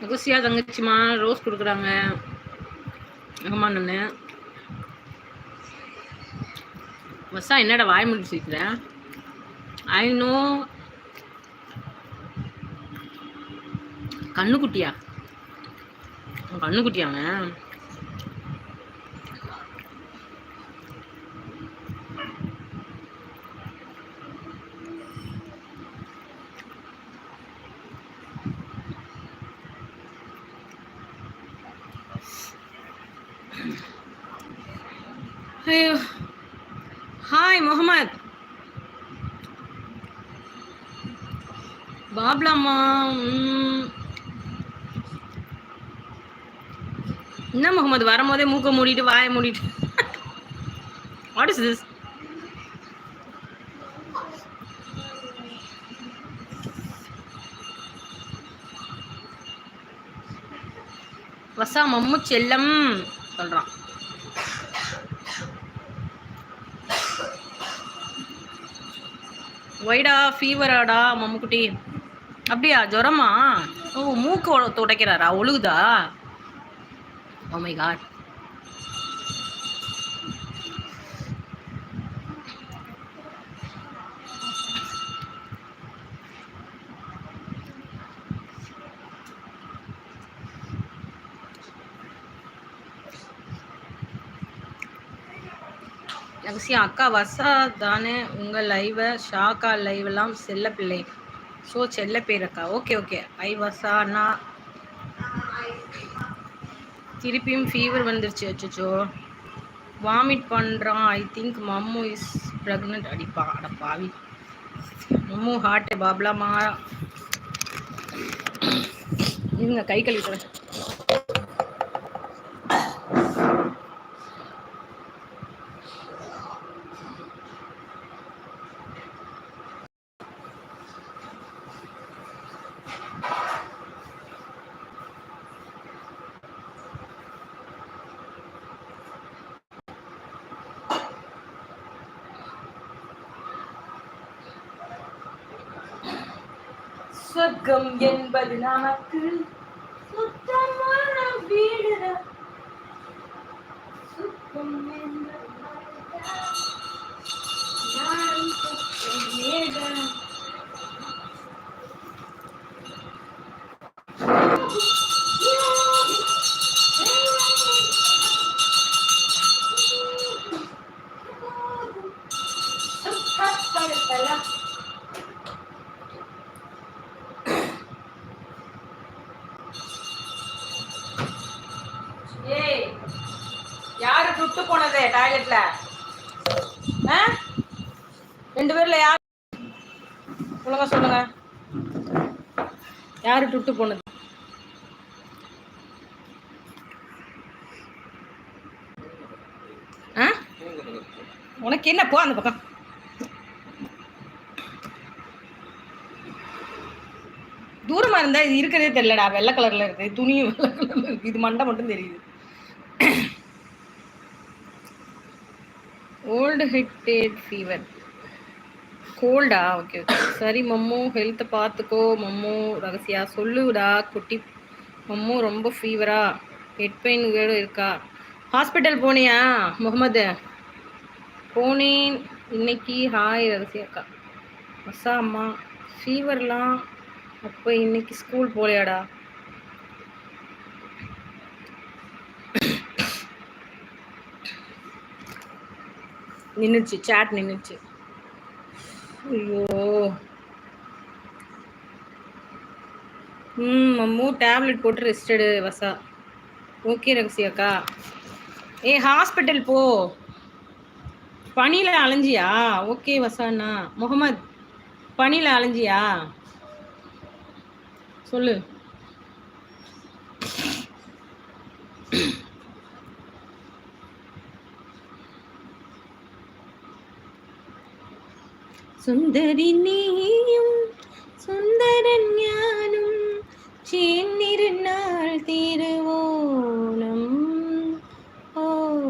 முகசியா தங்கச்சிமா rose கொடுக்குறாங்க. ஆமா நானு வசா என்னடா வாய் முடிச்சு வச்சுக்கிறேன் ஐ நோ கண்ணுக்குட்டியா? கண்ணுக்குட்டியாங்க ஐயோ. ஹாய் முகமது பாப்லாமா என்ன முகமது வரும்போதே மூக்க மூடிட்டு வாயை மூடிட்டு. வாட் இஸ் திஸ் வசா மம்மு செல்லம் சொல்றான். ஒய்டா ஃபீவராடா மம்முக்குட்டி. அப்படியா ஜுரமா? ஓ மூக்கு துடைக்கிறாரா ஒழுகுதா? ஓ மை காட் ரகசியம் அக்கா வசா தானே உங்கள் லைவை ஷாக்கா லைவெல்லாம் செல்ல பிள்ளை. ஸோ செல்ல பேர் அக்கா. Okay okay. ஐ வசா அண்ணா திருப்பியும் ஃபீவர் வந்துருச்சு. அச்சோ வாமிட் பண்ணுறான் ஐ திங்க் மம்மு இஸ் ப்ரெக்னென்ட் அடிப்பா அட பாவி. மம்மு ஹார்ட்டு பாப்லாமா இருங்க கை கழுவிக்கிறேன் சொர்க்கம் என்பது நமக்கு சுத்தமான வீடு சுத்தம் என்பது சுட்டு போனது டாய்லெட்ல ரெண்டு பேர்ல யார்? சொல்லுங்க சொல்லுங்க. யாரு துட்டு போனது? ஆ? உனக்கு என்ன? போ அந்த பக்கம். தூரமா இருந்தா இது இருக்கிறதே தெரியலடா. வெள்ளை கலர்ல இருக்கு. துணியும் வெள்ளை கலர்ல இருக்கு. இது மண்டை மட்டும் தெரியுது. Old headed fever. கோல்டா? Okay okay. சரி மம்மு ஹெல்த்தை பார்த்துக்கோ மம்மு. ரகசியா சொல்லுடா குட்டி. மம்மு ரொம்ப ஃபீவரா. ஹெட் பெயின் வேறு இருக்கா? ஹாஸ்பிட்டல் போனியா முகமது? போனேன். இன்னைக்கு ஹாய் ரகசியாக்கா அசா அம்மா ஃபீவர்லாம் அப்போ இன்னைக்கு ஸ்கூல் போலையாடா? நின்றுச்சு சேட் நின்றுச்சு ஐயோ. ம் மம்மு டேப்லெட் போட்டு ரெஸ்ட் எடு வசா. ஓகே ரகசியாக்கா ஏ ஹாஸ்பிட்டல் போ. பனியில் அலைஞ்சியா? ஓகே வசாண்ணா. முகமது பனியில் அலைஞ்சியா? சொல்லு. സുന്ദരി നീ